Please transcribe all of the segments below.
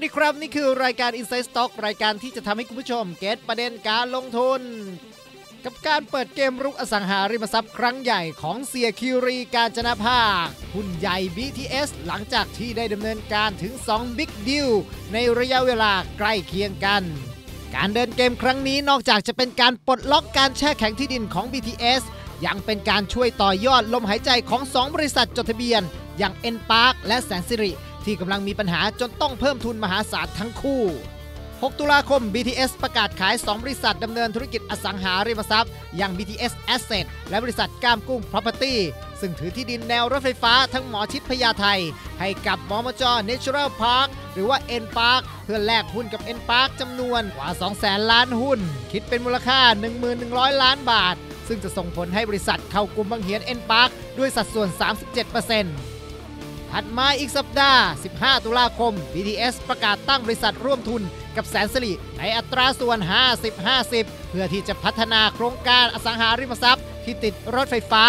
สวัสดีครับ นี่คือรายการ Inside Stock รายการที่จะทำให้คุณผู้ชมเก็ตประเด็นการลงทุน กับการเปิดเกมรุกอสังหาริมทรัพย์ครั้งใหญ่ของเสียคิวรีการจนาภาคหุ้นใหญ่ BTS หลังจากที่ได้ดำเนินการถึง2 Big Deal ในระยะเวลาใกล้เคียงกัน การเดินเกมครั้งนี้นอกจากจะเป็นการปลดล็อกการแช่แข็งที่ดินของ BTS ยังเป็นการช่วยต่อยอดลมหายใจของ 2 บริษัทจดทะเบียน อย่าง N Park และแสนสิริ ที่กำลังมีปัญหาจนต้องเพิ่มทุนมหาศาลทั้งคู่ 6 ตุลาคม BTS ประกาศขาย 2 บริษัทดำเนินธุรกิจอสังหาริมทรัพย์อย่าง BTS Asset และบริษัทก้ามกุ้ง Property ซึ่งถือที่ดินแนวรถไฟฟ้าทั้งหมอชิดพญาไทให้กับมอมจ Natural Park หรือว่า N Park เพื่อแลกหุ้นกับ N Park จำนวนกว่า 200,000 ล้านหุ้น คิดเป็นมูลค่า 1,100 ล้านบาท ซึ่งจะส่งผลให้บริษัทเข้ากลุ่มบังเหียน N Park ด้วยสัดส่วน 37% ถัดมาอีกสัปดาห์ 15 ตุลาคม BTS ประกาศตั้งบริษัทร่วมทุนกับแสนสิริในอัตราส่วน 50-50 เพื่อที่จะพัฒนาโครงการอสังหาริมทรัพย์ ที่ติดรถไฟฟ้า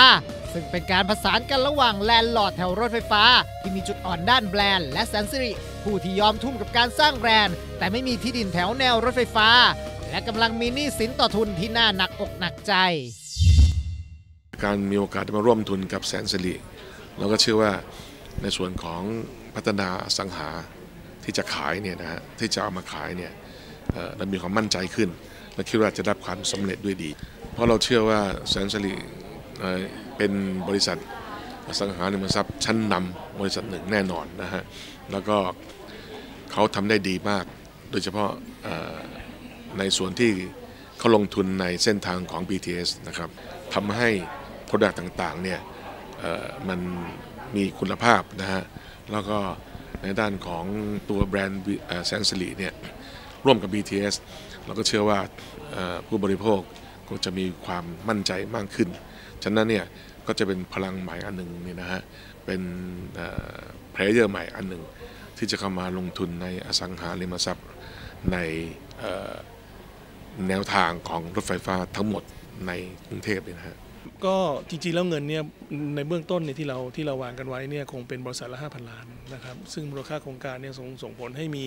ซึ่งเป็นการผสานกันระหว่างแลนด์ลอร์ดแถวรถไฟฟ้า ที่มีจุดอ่อนด้านแบรนด์และแสนสิริผู้ที่ยอมทุ่มกับการสร้างแบรนด์ แต่ไม่มีที่ดินแถวแนวรถไฟฟ้า และกำลังมีหนี้สินต่อทุนที่น่าหนักอกหนักใจ การมีโอกาสได้มาร่วมทุนกับแสนสิริเราก็เชื่อว่า ในส่วนของพัฒนาสังหาที่จะขายเนี่ยนะฮะที่จะเอามาขายเนี่ยเรามีความมั่นใจขึ้นและคิดว่าจะรับความสำเร็จด้วยดี เพราะเราเชื่อว่าแสนสิริเป็นบริษัทสังหาริมทรัพย์ชั้นนำบริษัทหนึ่งแน่นอนนะฮะแล้วก็เขาทำได้ดีมาก โดยเฉพาะในส่วนที่เขาลงทุนในเส้นทางของ BTS นะครับทำให้ Product ต่างๆเนี่ยมัน มีคุณภาพนะฮะแล้วก็ในด้านของตัวแบรนด์แซนสิลีเนี่ยร่วมกับ BTS เราก็เชื่อว่าผู้บริโภคก็จะมีความมั่นใจมากขึ้น ฉะนั้นเนี่ยก็จะเป็นพลังใหม่อันหนึ่งนี่นะฮะ เป็นเพลเยอร์ใหม่อันหนึ่งที่จะเข้ามาลงทุนในอสังหาริมทรัพย์ในแนวทางของรถไฟฟ้าทั้งหมดในกรุงเทพเนี่ยนะฮะ ก็จริงๆแล้วเงินเนี่ยในเบื้องต้นเนี่ยที่เราที่เราวางกันไว้เนี่ยคงเป็นบริษัทละ 5,000 ล้านนะครับซึ่งมูลค่าโครงการเนี่ยส่งส่งผลให้มี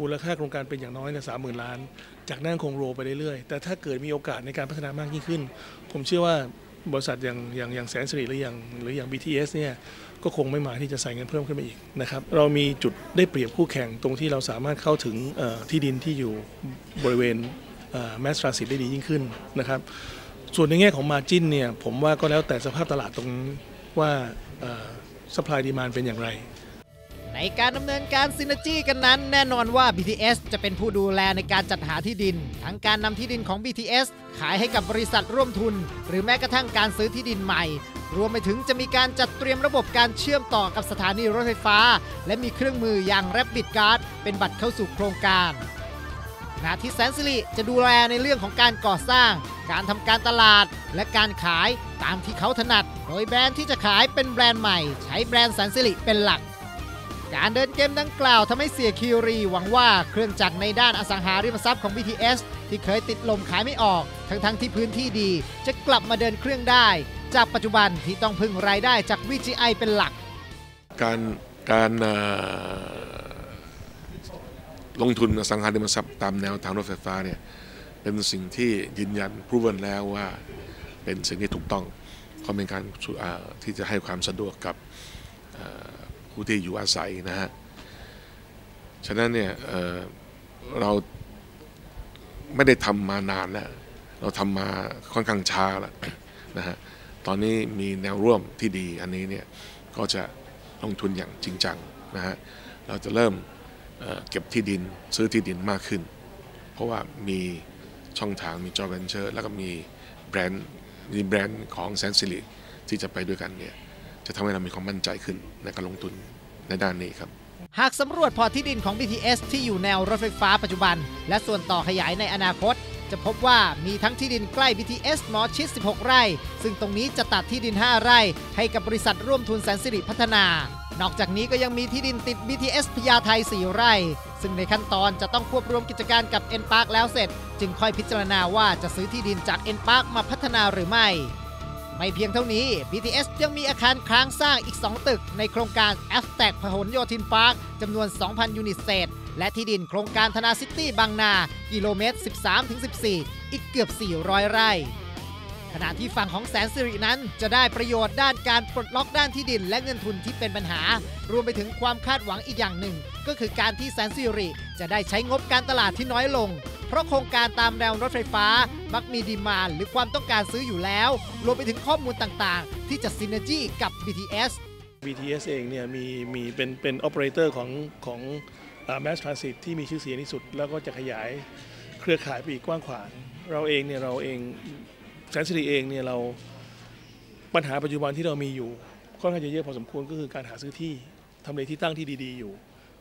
มูลค่าโครงการเป็นอย่างน้อยเนี่ยสามหมื่นล้าน จากนั้นคงโรไปเรื่อยๆ แต่ถ้าเกิดมีโอกาสในการพัฒนามากยิ่งขึ้น ผมเชื่อว่าบริษัทอย่างอย่างอย่างแสนสิริหรืออย่างหรืออย่าง BTS เนี่ยก็คงไม่หมายที่จะใส่เงินเพิ่มขึ้นไปอีกนะครับเรามีจุดได้เปรียบคู่แข่งตรงที่เราสามารถเข้าถึงที่ดินที่อยู่บริเวณแมสตราสิตได้ดียิ่งขึ้นนะครับ ส่วนในแง่ของมาจินเนี่ยผมว่าก็แล้วแต่สภาพตลาดตรงว่าสป라이ดีมานเป็นอย่างไร ในการดำเนินการซิน e r จีกันนั้น แน่นอนว่า BTS จะเป็นผู้ดูแลในการจัดหาที่ดิน ทั้งการนำที่ดินของ BTS ขายให้กับบริษัทร่วมทุน หรือแม้กระทั่งการซื้อที่ดินใหม่ รวมไปถึงจะมีการจัดเตรียมระบบการเชื่อมต่อกับสถานีรถไฟฟ้า และมีเครื่องมืออย่าง Rapid Card เป็นบัตรเข้าสู่โครงการ ขณะที่แสนสิริจะดูแลในเรื่องของการก่อสร้าง การทำการตลาด และการขายตามที่เขาถนัด โดยแบรนด์ที่จะขายเป็นแบรนด์ใหม่ ใช้แบรนด์แสนสิริเป็นหลัก การเดินเกมดังกล่าวทำให้เสียคิวรี หวังว่าเครื่องจักรในด้านอสังหาริมทรัพย์ของ BTS ที่เคยติดลมขายไม่ออก ทั้งๆทที่พื้นที่ดี จะกลับมาเดินเครื่องได้ จากปัจจุบันที่ต้องพึ่งรายได้จาก VGI เป็นหลัก การการ ลงทุนอสังหาริมทรัพย์ตามแนวทางรถไฟฟ้าเนี่ยเป็นสิ่งที่ยืนยันพรูวันแล้วว่าเป็นสิ่งที่ถูกต้องเขาเป็นการที่จะให้ความสะดวกกับผู้ที่อยู่อาศัยนะฮะฉะนั้นเนี่ยเเราไม่ได้ทำมานานแล้วเราทำมาค่อนข้างช้าแล้วนะฮะตอนนี้มีแนวร่วมที่ดีอันนี้เนี่ยก็จะลงทุนอย่างจริงจังนะฮะเราจะเริ่ม เก็บที่ดินซื้อที่ดินมากขึ้น เพราะว่ามีช่องทางมีจอเวนเชอร์แล้วก็มีแบรนด์มีแบรนด์ของแซนซิลิที่จะไปด้วยกันเนี่ยจะทำให้เรามีความมั่นใจขึ้นในการลงทุนในด้านนี้ครับ หากสำรวจพอที่ดินของ BTS ที่อยู่แนวรถไฟฟ้าปัจจุบัน และส่วนต่อขยายในอนาคต จะพบว่ามีทั้งที่ดินใกล้ BTS หมอชิด 16 ไร่ ซึ่งตรงนี้จะตัดที่ดิน 5 ไร่ ให้กับบริษัทร่วมทุนแสนสิริพัฒนา นอกจากนี้ก็ยังมีที่ดินติด BTS พญาไท4ไร่ ซึ่งในขั้นตอนจะต้องควบรวมกิจการกับ N Park แล้วเสร็จ จึงค่อยพิจารณาว่าจะซื้อที่ดินจาก N Park มาพัฒนาหรือไม่ ไม่เพียงเท่านี้ BTS ยังมีอาคารค้างสร้างอีก 2 ตึก ในโครงการ a s t a c พหลโยธินพาร์คจำนวน 2,000 ยูนิตเศษ และที่ดินโครงการธนาซิตี้บางนา กิโลเมตร 13-14 อีกเกือบ 400 ไร่ ขณะที่ฝั่งของแสนสิรินั้นจะได้ประโยชน์ด้านการปลดล็อกด้านที่ดินและเงินทุนที่เป็นปัญหา รวมไปถึงความคาดหวังอีกอย่างหนึ่ง ก็คือการที่แสนสิริจะได้ใช้งบการตลาดที่น้อยลง เพราะโครงการตามแนวรถไฟฟ้า มักมีดีมานหรือความต้องการซื้ออยู่แล้ว รวมไปถึงข้อมูลต่างๆ ที่จะซินเนจีกับ BTS BTS เองเนี่ยมีมีเป็นเป็น operator ของของ อ่า mass transit ที่มีชื่อเสียงที่สุด แล้วก็จะขยายเครือข่ายไปอีกกว้างขวาง เราเองเนี่ยเราเองแสนสิริเองเนี่ยเราปัญหาปัจจุบันที่เรามีอยู่ค่อนข้างจะเยอะพอสมควรก็คือการหาซื้อที่ทำเลที่ตั้งที่ดีๆอยู่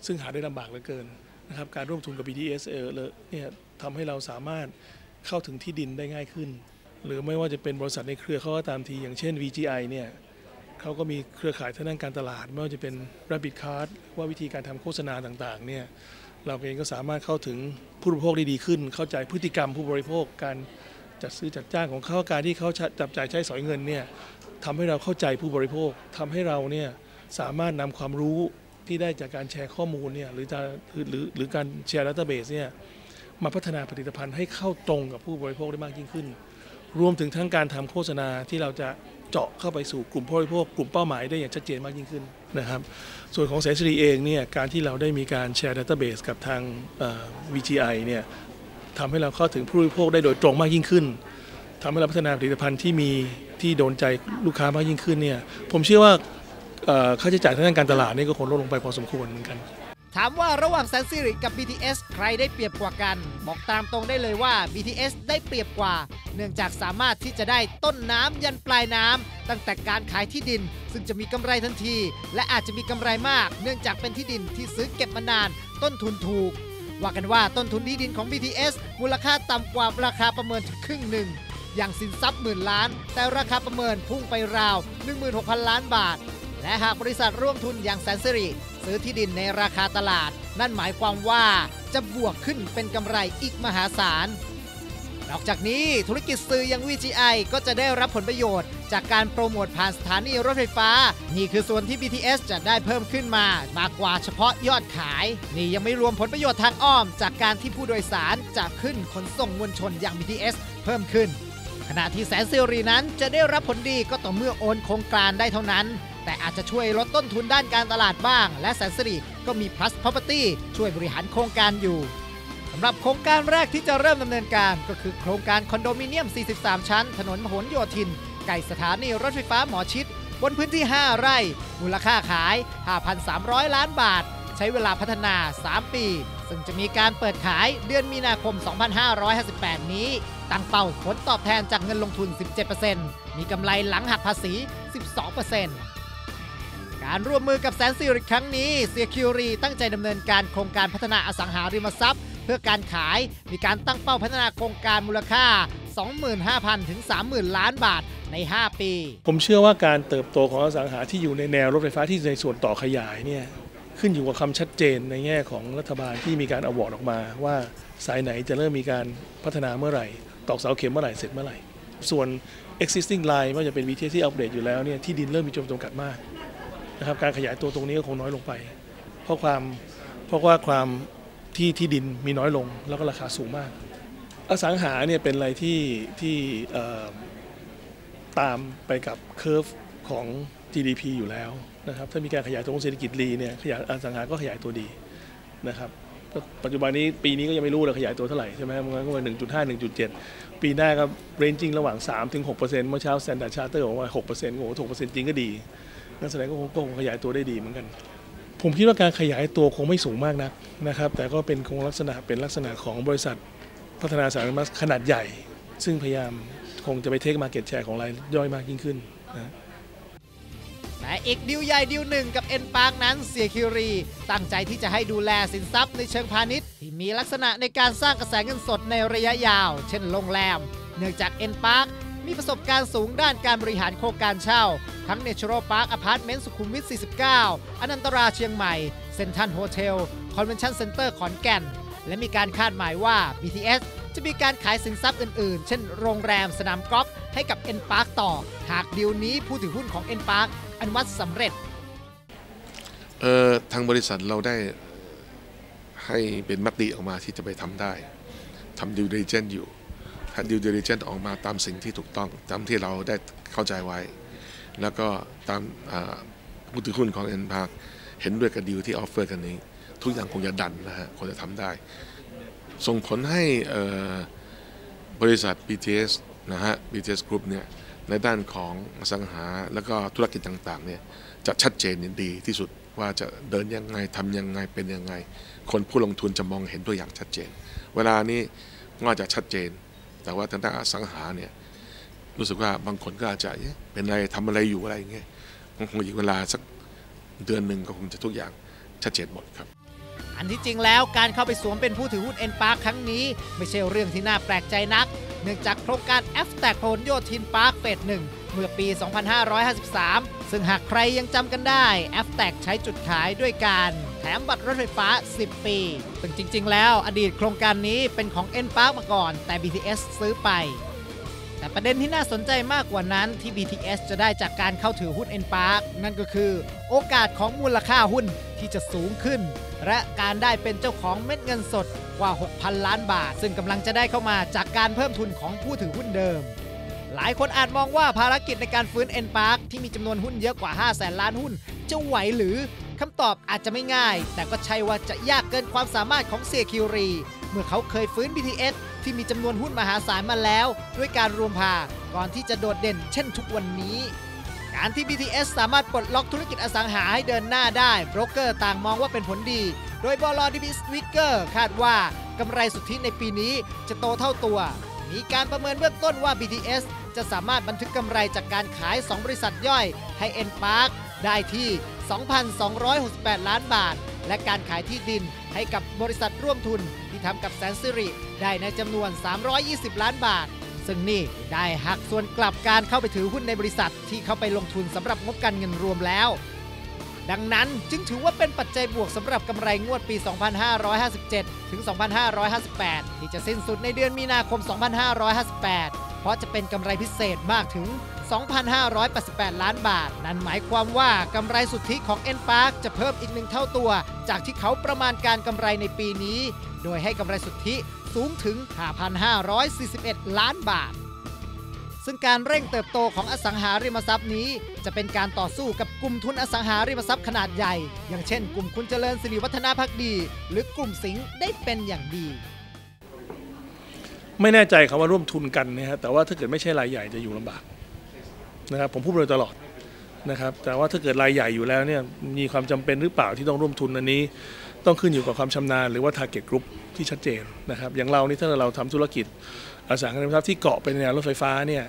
ซึ่งหาได้ลำบากเหลือเกินนะครับการร่วมทุนกับ BTS เออเลยเนี่ยทำให้เราสามารถเข้าถึงที่ดินได้ง่ายขึ้น หรือไม่ว่าจะเป็นบริษัทในเครือเขาก็ตามทีอย่างเช่น VGI เนี่ย เขาก็มีเครือข่ายทางด้านการตลาด ไม่ว่าจะเป็น Rabbit Card ว่าวิธีการทำโฆษณาต่างๆเนี่ยเราเองก็สามารถเข้าถึงผู้บริโภคได้ดีขึ้น เข้าใจพฤติกรรมผู้บริโภคการจัดซื้อจัดจ้างของเขาการที่เขาจับจ่ายใช้สอยเงินเนี่ยทำให้เราเข้าใจผู้บริโภคทำให้เราเนี่ยสามารถนำความรู้ที่ได้จากการแชร์ข้อมูลเนี่ยหรือจะหรือหรือการแชร์ดัตเตอร์เบสเนี่ยมาพัฒนาผลิตภัณฑ์ให้เข้าตรงกับผู้บริโภคได้มากยิ่งขึ้น รวมถึงทั้งการทำโฆษณาที่เราจะ เจาะเข้าไปสู่กลุ่มผู้บริโภคกลุ่มเป้าหมายได้อย่างชัดเจนมากยิ่งขึ้นนะครับ ส่วนของแสนสิริเองเนี่ยการที่เราได้มีการแชร์ดัตเตอร์เบสกับทาง VGI เนี่ยทำให้เราเข้าถึงผู้บริโภคได้โดยตรงมากยิ่งขึ้นทำให้เราพัฒนาผลิตภัณฑ์ที่มีที่โดนใจลูกค้ามากยิ่งขึ้นเนี่ยผมเชื่อว่าค่าใช้จ่ายทางด้านการตลาดนี่ก็คงลดลงไปพอสมควรเหมือนกัน ถามว่าระหว่างแสนสิริกับ BTS ใครได้เปรียบกว่ากัน บอกตามตรงได้เลยว่า BTS ได้เปรียบกว่า เนื่องจากสามารถที่จะได้ต้นน้ำยันปลายน้ำตั้งแต่การขายที่ดิน ซึ่งจะมีกำไรทันที และอาจจะมีกำไรมาก เนื่องจากเป็นที่ดินที่ซื้อเก็บมานาน ต้นทุนถูก ว่ากันว่าต้นทุนที่ดินของ BTS มูลค่าต่ำกว่าราคาประเมินถึงครึ่งหนึ่งอย่างสินทรัพย์หมื่นล้าน แต่ราคาประเมินพุ่งไปราว 16,000 ล้านบาท และหากบริษัทร่วมทุนอย่างแสนสิริซื้อที่ดินในราคาตลาด นั่นหมายความว่าจะบวกขึ้นเป็นกำไรอีกมหาศาล นอกจากนี้ธุรกิจสื่ออย่าง VGI ก็จะได้รับผลประโยชน์ จากการโปรโมทผ่านสถานีรถไฟฟ้า นี่คือส่วนที่ BTS จะได้เพิ่มขึ้นมามากกว่าเฉพาะยอดขาย นี่ยังไม่รวมผลประโยชน์ทางอ้อม จากการที่ผู้โดยสารจะขึ้นขนส่งมวลชนอย่าง BTS เพิ่มขึ้น ขณะที่แสนซิรีนั้นจะได้รับผลดีก็ต่อเมื่อโอนโครงการได้เท่านั้น แต่อาจจะช่วยลดต้นทุนด้านการตลาดบ้าง และแสนสิริก็มี plus property ช่วยบริหารโครงการอยู่สำหรับโครงการแรกที่จะเริ่มดำเนินการ ก็คือโครงการคอนโดมิเนียม 43 ชั้น ถนนพหลโยธินไก่สถานีรถไฟฟ้าหมอชิด บนพื้นที่ 5 ไร่ มูลค่าขาย 5,300 ล้านบาท ใช้เวลาพัฒนา 3 ปี ซึ่งจะมีการเปิดขายเดือนมีนาคม 2558 นี้ ตั้งเป้าผลตอบแทนจากเงินลงทุน 17%มีกำไรหลังหักภาษี 12% การร่วมมือกับแสนสิริครั้งนี้เซียคิวรีตั้งใจดำเนินการโครงการพัฒนาอสังหาริมทรัพย์ เพื่อการขายมีการตั้งเป้าพัฒนาโครงการมูลค่า 25,000 ถึง 30,000 ล้านบาทใน 5 ปี ผมเชื่อว่าการเติบโตของอสังหาที่อยู่ในแนวรถไฟฟ้าที่ในส่วนต่อขยายเนี่ยขึ้นอยู่กับคำชัดเจนในแง่ของรัฐบาลที่มีการอวอร์ดออกมา ว่าสายไหนจะเริ่มมีการพัฒนาเมื่อไหร่ ตอกเสาเข็มเมื่อไหร่เสร็จเมื่อไหร่ ส่วน existing line ไม่ว่าจะเป็น BTS ที่อัปเดตอยู่แล้วเนี่ยที่ดินเริ่มมีจำนวนจำกัดมาก นะครับการขยายตัวตรงนี้ก็คงน้อยลงไป เพราะความเพราะว่าความที่ที่ดินมีน้อยลงแล้วก็ราคาสูงมาก อสังหาเนี่ยเป็นอะไรที่ที่ตามไปกับเคอร์ฟของ GDP อยู่แล้วนะครับถ้ามีการขยายตัวของเศรษฐกิจรีเนี่ยขยายอสังหาก็ขยายตัวดีนะครับปัจจุบันนี้ปีนี้ก็ยังไม่รู้เลยขยายตัวเท่าไหร่ใช่ไหมมันก็มา1.5 1.7ปีหน้าก็เรนจิ้งระหว่าง3ถึง6%เซ็นต์เมื่อเช้า Standard Charter บอกว่า6%โอ้โห6%จริงก็ดี นั่นแสดงก็คงก็คงขยายตัวได้ดีเหมือนกัน ผมคิดว่าการขยายตัวคงไม่สูงมากนักนะครับ แต่ก็เป็นคงลักษณะเป็นลักษณะของบริษัทพัฒนาสาธารณะขนาดใหญ่ ซึ่งพยายามคงจะไปเทคมาเก็ตแชร์ของรายย่อยมากยิ่งขึ้นนะแต่อีกดิวใหญ่ดิวหนึ่งกับ N Park นั้นเสียคิวรี ตั้งใจที่จะให้ดูแลสินทรัพย์ในเชิงพาณิชย์ ที่มีลักษณะในการสร้างกระแสเงินสดในระยะยาว เช่นโรงแรม เนื่องจาก N Park มีประสบการณ์สูงด้านการบริหารโครงการเช่า ทั้ง Natural Park Apartment สุขุมวิท 49 อนันตราเชียงใหม่เซนทันโฮเทลคอนเวนชั่นเซ็นเตอร์ขอนแก่น และมีการคาดหมายว่า BTS จะมีการขายสินทรัพย์อื่นๆ เช่นโรงแรมสนามกอล์ฟให้กับ N Park ต่อ หากดีลนี้ผู้ถือหุ้นของ N Park อนุมัติสำเร็จเอ่อทางบริษัทเราได้ให้เป็นมติออกมาที่จะไปทำได้ทำดิวเดเจนอยู่ถ้าดิวเดเจนออกมาตามสิ่งที่ถูกต้อง ตามที่เราได้เข้าใจไว้ แล้วก็ตามผู้ถือหุ้นของเอ็นพาร์คเห็นด้วยกับดีลที่ออฟเฟอร์กันนี้ ทุกอย่างคงจะดันนะฮะคงจะทำได้ ส่งผลให้บริษัท BTS นะฮะ BTS Group เนี่ยในด้านของสังหาแล้วก็ธุรกิจต่างๆเนี่ยจะชัดเจนดีที่สุดว่าจะเดินยังไงทำยังไงเป็นยังไง คนผู้ลงทุนจะมองเห็นตัวอย่างชัดเจน เวลานี้ก็จะชัดเจน แต่ว่าทางด้านสังหาเนี่ย รู้สึกว่าบางคนก็อาจจะเป็นอะไรทำอะไรอยู่อะไรอย่างเงี้ยคงคงอีกเวลาสักเดือนหนึ่งก็คงจะทุกอย่างชัดเจนหมดครับ อันที่จริงแล้วการเข้าไปสวมเป็นผู้ถือหุ้น N Park คครั้งนี้ ไม่ใช่เรื่องที่น่าแปลกใจนัก เนื่องจากโครงการ f t a g พหลโยธินพาร์คเฟสหนึ่งเมื่อปี 2553 ซึ่งหากใครยังจำกันได้ f t a g ใช้จุดขายด้วยการแถมบัตรรถไฟฟ้า 10 ปีซึ่งจริง ๆ แล้วอดีตโครงการนี้เป็นของ N Park มาก่อน แต่ BTS ซื้อไป แต่ประเด็นที่น่าสนใจมากกว่านั้นที่ BTS จะได้จากการเข้าถือหุ้น N Park นั่นก็คือ โอกาสของมูลค่าหุ้นที่จะสูงขึ้น และการได้เป็นเจ้าของเม็ดเงินสดกว่า 6,000 ล้านบาท ซึ่งกำลังจะได้เข้ามาจากการเพิ่มทุนของผู้ถือหุ้นเดิม หลายคนอาจมองว่าภารกิจในการฟื้น N Park ที่มีจำนวนหุ้นเยอะกว่า 5 0 0แสนล้านหุ้น จะไหวหรือคำตอบอาจจะไม่ง่าย แต่ก็ใช่ว่าจะยากเกินความสามารถของเซียคิวรี เมื่อเขาเคยฟื้น BTS ที่มีจำนวนหุ้นมหาศาลมาแล้ว ด้วยการรวมพาก่อนที่จะโดดเด่นเช่นทุกวันนี้ การที่ BTS สามารถปลดล็อกธุรกิจอสังหาให้เดินหน้าได้โบรกเกอร์ต่างมองว่าเป็นผลดี โดยบอลดิบิสวิกเกอร์คาดว่ากำไรสุทธิในปีนี้จะโตเท่าตัว มีการประเมินเบื้องต้นว่า BTS จะสามารถบันทึกกำไรจากการขาย 2 บริษัทย่อยให้ N Park ได้ที่ 2,268 ล้านบาท และการขายที่ดินให้กับบริษัทร่วมทุน ที่ทำกับแสนสิริได้ในจำนวน 320 ล้านบาท ซึ่งนี่ได้หักส่วนกลับการเข้าไปถือหุ้นในบริษัทที่เข้าไปลงทุนสำหรับงบการเงินรวมแล้ว ดังนั้นจึงถือว่าเป็นปัจจัยบวกสำหรับกำไรงวดปี 2557 ถึง 2558 ที่จะสิ้นสุดในเดือนมีนาคม 2558 เพราะจะเป็นกำไรพิเศษมากถึง2,588 ล้านบาท นั่นหมายความว่ากำไรสุทธิของ N Park จะเพิ่มอีกหนึ่งเท่าตัว จากที่เขาประมาณการกำไรในปีนี้ โดยให้กำไรสุทธิสูงถึง 5,541 ล้านบาท ซึ่งการเร่งเติบโตของอสังหาริมทรัพย์นี้ จะเป็นการต่อสู้กับกลุ่มทุนอสังหาริมทรัพย์ขนาดใหญ่ อย่างเช่น กลุ่มคุณเจริญสิริวัฒนาพักดี หรือกลุ่มสิงห์ได้เป็นอย่างดี ไม่แน่ใจคำว่าร่วมทุนกันนะฮะแต่ว่าถ้าเกิดไม่ใช่รายใหญ่จะอยู่ลำบากนะครับผมพูดโดยตลอด นะครับแต่ว่าถ้าเกิดรายใหญ่อยู่แล้วเนี่ยมีความจำเป็นหรือเปล่าที่ต้องร่วมทุนอันนี้ ต้องขึ้นอยู่กับความชำนาญหรือว่า target group ที่ชัดเจนนะครับอย่างเรานี่ถ้าเราทำธุรกิจอสังหาริมทรัพย์ที่เกาะเป็นแนวรถไฟฟ้าเนี่ย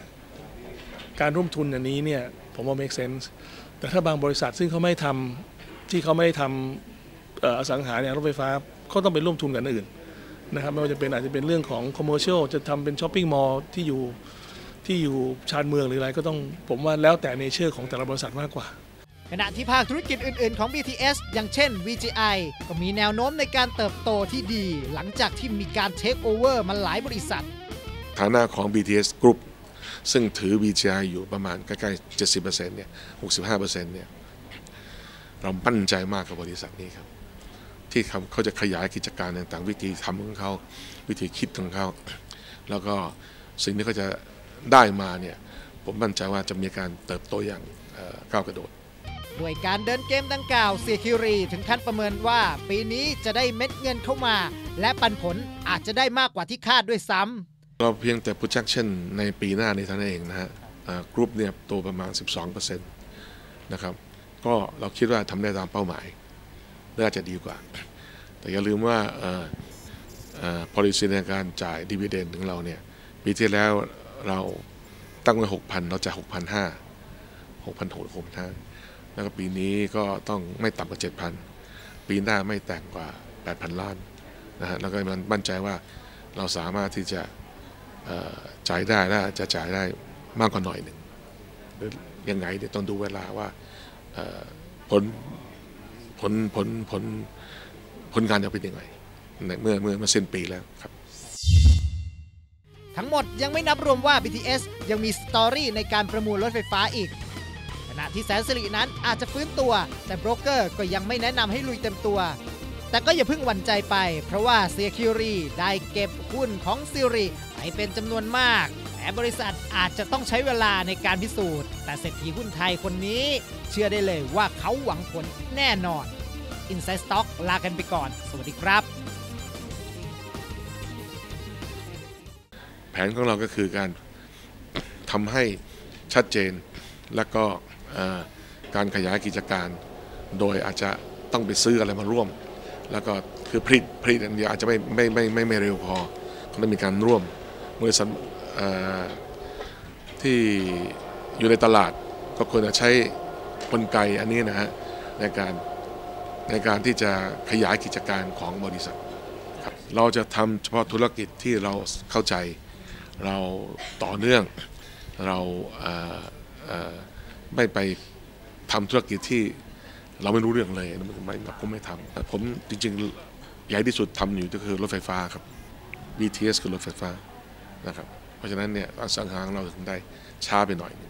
การร่วมทุนอันนี้เนี่ยผมว่า make sense แต่ถ้าบางบริษัทซึ่งเขาไม่ทำที่เขาไม่ได้ทำอสังหาเนี่ยรถไฟฟ้าเขาต้องไปร่วมทุนกันอื่นนะครับไม่ว่าจะเป็นอาจจะเป็นเรื่องของคอมเมอร์เชียลจะทำเป็นช้อปปิ้งมอลล์ที่อยู่ ที่อยู่ชานเมืองหรืออะไรก็ต้องผมว่าแล้วแต่เนเจอร์ของแต่ละบริษัทมากกว่า ขณะที่ภาคธุรกิจอื่น ๆ ของ BTS อย่างเช่น VGI ก็มีแนวโน้มในการเติบโตที่ดี หลังจากที่มีการเทคโอเวอร์มาหลายบริษัท ฐานะของ BTS Group ซึ่งถือ BGI อยู่ประมาณใกล้ๆ 70%เนี่ย 65%เนี่ย เรามั่นใจมากกับบริษัทนี้ครับ ที่เขาเขาจะขยายกิจการต่างๆ วิธีทำของเขา วิธีคิดของเขา แล้วก็สิ่งที่เขาจะ ได้มาเนี่ยผมมั่นใจว่าจะมีการเติบโตอย่างเอ่อก้าวกระโดด ด้วยการเดินเกมดังกล่าวเสียคิรีถึงขั้นประเมินว่า ปีนี้จะได้เม็ดเงินเข้ามา และปันผลอาจจะได้มากกว่าที่คาดด้วยซ้ำเราเพียงแต่ projection ในปีหน้าในเท่านั้นเองนะฮะกรุ๊ปเนี่ยโตประมาณ 12%นะครับก็เราคิดว่าทำได้ตามเป้าหมายน่าจะดีกว่า แต่อย่าลืมว่าเอ่อเอ่อ policy ในการจ่าย dividend ของเราเนี่ยปีที่แล้ว เราตั้งไว้6,000เราจ่าย6,500 6,600 6,500แล้วก็ปีนี้ก็ต้องไม่ต่ำกว่า7,000ปีหน้าไม่แต่งกว่า8,000ล้านนะฮะแล้วก็มันมั่นใจว่าเราสามารถที่จะจ่ายได้และจะจ่ายได้มากกว่าหน่อยหนึ่งหรือยังไงเดี๋ยวต้องดูเวลาว่าผลผลผลผลผลงานจะเป็นยังไงในเมื่อเมื่อเมื่อสิ้นปีแล้วครับ ทั้งหมดยังไม่นับรวมว่า BTS ยังมีสตอรี่ในการประมูลรถไฟฟ้าอีก ขณะที่แสนสิรินั้นอาจจะฟื้นตัว แต่โบรกเกอร์ก็ยังไม่แนะนำให้ลุยเต็มตัว แต่ก็อย่าเพิ่งหวั่นใจไป เพราะว่าเซียคิวรีได้เก็บหุ้นของซิริไปเป็นจำนวนมากแต่บริษัทอาจจะต้องใช้เวลาในการพิสูจน์ แต่เศรษฐีหุ้นไทยคนนี้ เชื่อได้เลยว่าเขาหวังผลแน่นอน Inside Stock ลากันไปก่อน สวัสดีครับ นของเราก็คือการทำให้ชัดเจน แล้วก็การขยายกิจการ โดยอาจจะต้องไปซื้ออะไรมาร่วม แล้วก็คือผลิตผลิตอย่างเดียวอาจจะไม่ไม่ไม่ไม่ไม่เร็วพอต้องมีการร่วมบริษัทเอ่อที่อยู่ในตลาดก็ควรจะใช้กลไกอันนี้นะฮะในการในการที่จะขยายกิจการของบริษัทครับเราจะทำเฉพาะธุรกิจที่เราเข้าใจ เราต่อเนื่องเราเเไม่ไปทำธุรกิจที่เราไม่รู้เรื่องเลยไม่ไม่ผมไม่ทำแต่ผมจริงๆใหญ่ที่สุดทำอยู่ก็คือรถไฟฟ้าครับ BTS คือรถไฟฟ้านะครับ เพราะฉะนั้นเนี่ยอสังหารเราถึงได้ช้าไปหน่อยนึ